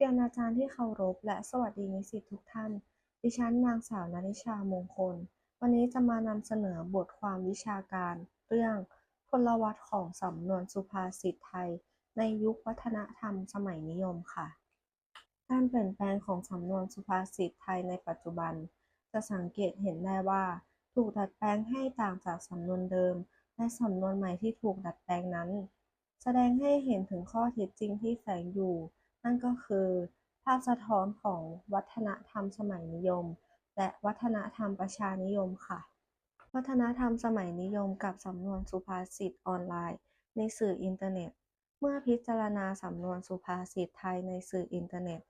เรียนอาจารย์ที่เคารพและสวัสดีนิสิตทุกท่าน ดิฉันนางสาวนริชามงคล วันนี้จะมานำเสนอบทความวิชาการ เรื่องพลวัตของสำนวนสุภาษิตไทย ในยุควัฒนธรรมสมัยนิยมค่ะ การเปลี่ยนแปลงของสำนวนสุภาษิตไทยในปัจจุบัน จะสังเกตเห็นได้ว่า ถูกดัดแปลงให้ต่างจากสำนวนเดิม และสำนวนใหม่ที่ถูกดัดแปลงนั้น แสดงให้เห็นถึงข้อเท็จจริงที่แฝงอยู่ นั่นก็คือ ภาพสะท้อนของวัฒนธรรมสมัยนิยม และวัฒนธรรมประชานิยมค่ะ วัฒนธรรมสมัยนิยมกับสำนวนสุภาษิตออนไลน์ ในสื่ออินเทอร์เน็ต เมื่อพิจารณาสำนวนสุภาษิตไทยในสื่ออินเทอร์เน็ต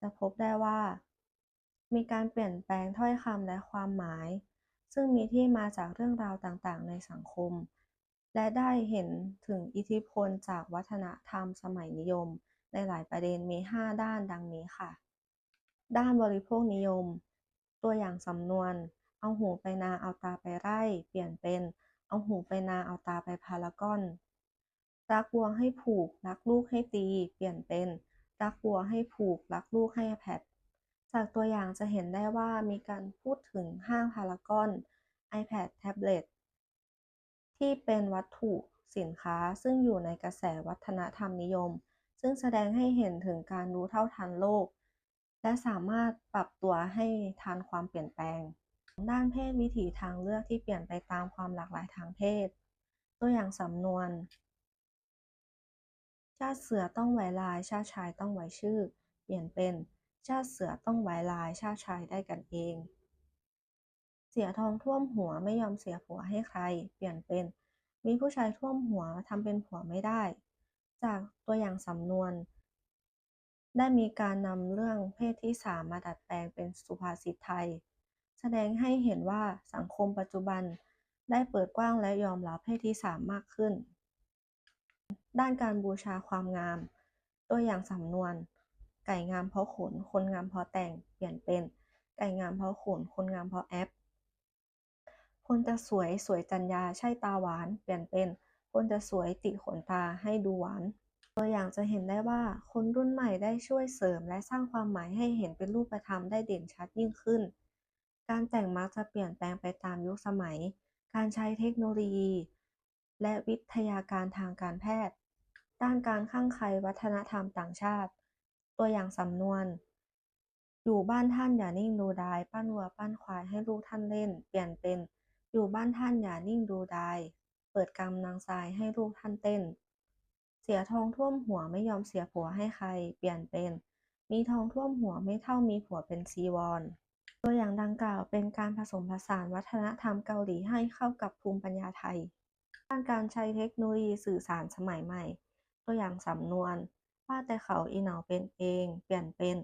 จะพบได้ว่า มีการเปลี่ยนแปลงถ้อยคำและความหมาย ซึ่งมีที่มาจากเรื่องราวต่างๆ ในสังคม และได้เห็นถึงอิทธิพลจากวัฒนธรรมสมัยนิยม ในหลายประเด็นมี 5 ด้านดังนี้ค่ะ ด้านบริโภคนิยม ตัวอย่างสำนวน เอาหูไปนาเอาตาไปไร่ เปลี่ยนเป็น เอาหูไปนาเอาตาไปพารากอน รักวัวให้ผูก รักลูกให้ตี เปลี่ยนเป็น รักวัวให้ผูก รักลูกให้แพดจากตัวอย่างจะเห็นได้ว่ามีการพูดถึงห้างพารากอน iPad แท็บเล็ตที่เป็นวัตถุสินค้าซึ่งอยู่ในกระแสวัฒนธรรมนิยม ซึ่งแสดงให้เห็นถึงการรู้เท่าทันโลก และสามารถปรับตัวให้ทันความเปลี่ยนแปลง ด้านเพศวิถีทางเลือกที่เปลี่ยนไปตามความหลากหลายทางเพศ ตัวอย่างสำนวน ชาติเสือต้องไว้ลาย ชาติชายต้องไว้ชื่อ เปลี่ยนเป็นชาติเสือต้องไว้ลาย ชาติชายได้กันเอง เสียทองท่วมหัวไม่ยอมเสียผัวให้ใคร เปลี่ยนเป็นมีผู้ชายท่วมหัวทำเป็นผัวไม่ได้ จากตัวอย่างสำนวน ได้มีการนำเรื่องเพศที่สามมาดัดแปลงเป็นสุภาษิตไทย แสดงให้เห็นว่าสังคมปัจจุบันได้เปิดกว้างและยอมรับเพศที่สามมากขึ้น ด้านการบูชาความงาม ตัวอย่างสำนวน ไก่งามเพราะขน คนงามเพราะแต่ง เปลี่ยนเป็น ไก่งามเพราะขน คนงามเพราะแอป คนจะสวยสวยจัญญาใช่ตาหวาน เปลี่ยนเป็น คนจะสวยติขนตาให้ดูหวาน ตัวอย่างจะเห็นได้ว่าคนรุ่นใหม่ได้ช่วยเสริมและสร้างความหมายให้เห็นเป็นรูปธรรมได้เด่นชัดยิ่งขึ้น การแต่งมักจะเปลี่ยนแปลงไปตามยุคสมัย การใช้เทคโนโลยี และวิทยาการทางการแพทย์ ด้านการข้างใครวัฒนธรรมต่างชาติ ตัวอย่างสำนวนอยู่บ้านท่านอย่านิ่งดูดาย ปั้นวัวปั้นควายให้ลูกท่านเล่น เปลี่ยนเป็น อยู่บ้านท่านอย่านิ่งดูดาย เปิดกำนางทรายให้ลูกท่านเต้น เสียทองท่วมหัวไม่ยอมเสียผัวให้ใคร เปลี่ยนเป็น มีทองท่วมหัวไม่เท่ามีผัวเป็นซีวรตัวอย่างดังกล่าวเป็นการผสมผสานวัฒนธรรมเกาหลีให้เข้ากับภูมิปัญญาไทยด้านการใช้เทคโนโลยีสื่อสารสมัยใหม่ ตัวอย่างสำนวน ว่าแต่เขาอีเหนาเป็นเอง เปลี่ยนเป็น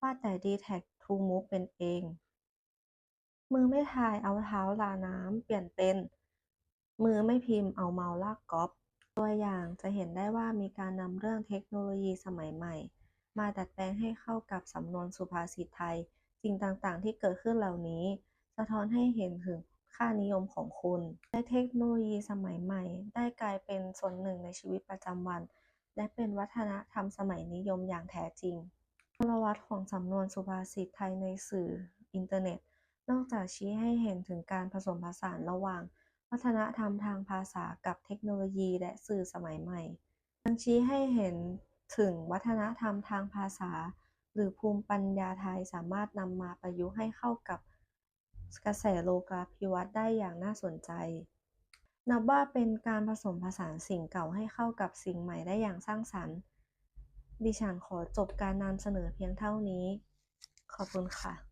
ว่าแต่ดีแท็กทูมูฟเป็นเอง มือไม่ถ่ายเอาเท้าลาน้ำเปลี่ยนเป็น มือไม่พิมพ์เอาเมาส์ลากก๊อป ตัวอย่างจะเห็นได้ว่ามีการนำเรื่องเทคโนโลยีสมัยใหม่ มาดัดแปลงให้เข้ากับสำนวนสุภาษิตไทย สิ่งต่างๆ ที่เกิดขึ้นเหล่านี้ สะท้อนให้เห็นถึงค่านิยมของคนและเทคโนโลยีสมัยใหม่ ได้กลายเป็นส่วนหนึ่งในชีวิตประจำวัน และเป็นวัฒนธรรมสมัยนิยมอย่างแท้จริงพลวัตของสำนวนสุภาษิตไทยในสื่ออินเทอร์เน็ต นอกจากชี้ให้เห็นถึงการผสมผสานระหว่าง วัฒนธรรมทางภาษากับเทคโนโลยีและสื่อสมัยใหม่ยังชี้ให้เห็นถึงวัฒนธรรมทางภาษา หรือภูมิปัญญาไทยสามารถนำมาประยุกต์ให้เข้ากับกระแสโลกาภิวัตน์ได้อย่างน่าสนใจ นับว่าเป็นการผสมผสานสิ่งเก่าให้เข้ากับสิ่งใหม่ได้อย่างสร้างสรรค์ ดิฉันขอจบการนำเสนอเพียงเท่านี้ ขอบคุณค่ะ